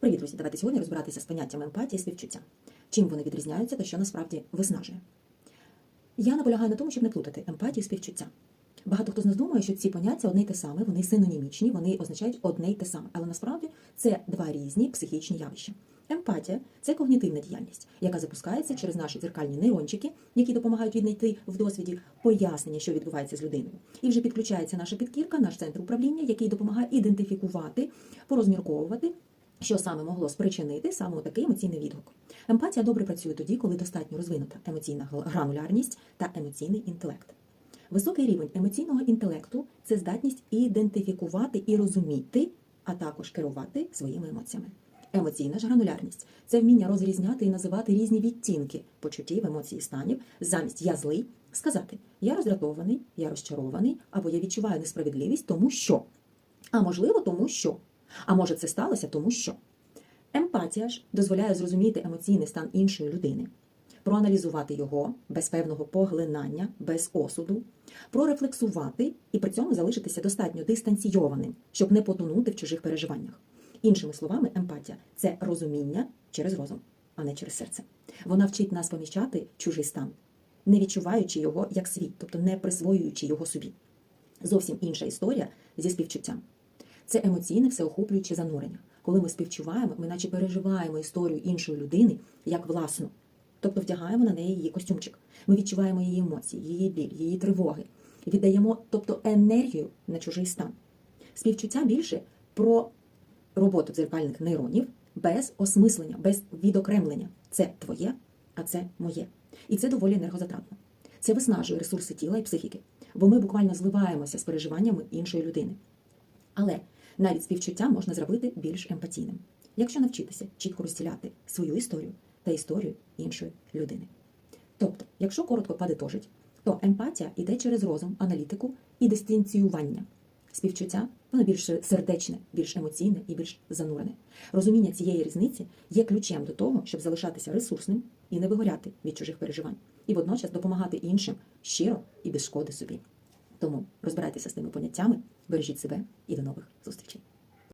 Привіт, друзі! Давайте сьогодні розбиратися з поняттями емпатії і співчуття. Чим вони відрізняються та що насправді виснажує. Я наполягаю на тому, щоб не плутати емпатію і співчуття. Багато хто з нас думає, що ці поняття одне й те саме, вони синонімічні, вони означають одне й те саме. Але насправді це два різні психічні явища. Емпатія це когнітивна діяльність, яка запускається через наші дзеркальні нейрончики, які допомагають віднайти в досвіді пояснення, що відбувається з людиною. І вже підключається наша підкірка, наш центр управління, який допомагає ідентифікувати, порозмірковувати що саме могло спричинити саме такий емоційний відгук. Емпатія добре працює тоді, коли достатньо розвинута емоційна гранулярність та емоційний інтелект. Високий рівень емоційного інтелекту це здатність ідентифікувати і розуміти, а також керувати своїми емоціями. Емоційна ж гранулярність це вміння розрізняти і називати різні відтінки почуттів, емоцій станів, замість я злий сказати я роздратований, я розчарований, або я відчуваю несправедливість, тому що. А можливо, тому що. А може, це сталося тому що. Емпатія ж дозволяє зрозуміти емоційний стан іншої людини, проаналізувати його без певного поглинання, без осуду, прорефлексувати і при цьому залишитися достатньо дистанційованим, щоб не потонути в чужих переживаннях. Іншими словами, емпатія це розуміння через розум, а не через серце. Вона вчить нас помічати чужий стан, не відчуваючи його як свій, тобто не присвоюючи його собі. Зовсім інша історія зі співчуттям. Це емоційне всеохоплююче занурення. Коли ми співчуваємо, ми наче переживаємо історію іншої людини як власну. Тобто вдягаємо на неї її костюмчик. Ми відчуваємо її емоції, її біль, її тривоги. Віддаємо, тобто, енергію на чужий стан. Співчуття більше про роботу дзеркальних нейронів без осмислення, без відокремлення. Це твоє, а це моє. І це доволі енергозатратно. Це виснажує ресурси тіла і психіки, бо ми буквально зливаємося з переживаннями іншої людини. Але навіть співчуття можна зробити більш емпатійним, якщо навчитися чітко розділяти свою історію та історію іншої людини. Тобто, якщо коротко подитожить, то емпатія йде через розум, аналітику і дистанціювання. Співчуття воно більш сердечне, більш емоційне і більш занурене. Розуміння цієї різниці є ключем до того, щоб залишатися ресурсним і не вигоряти від чужих переживань, і водночас допомагати іншим щиро і без шкоди собі. Тому розбирайтеся з тими поняттями, бережіть себе і до нових зустрічей.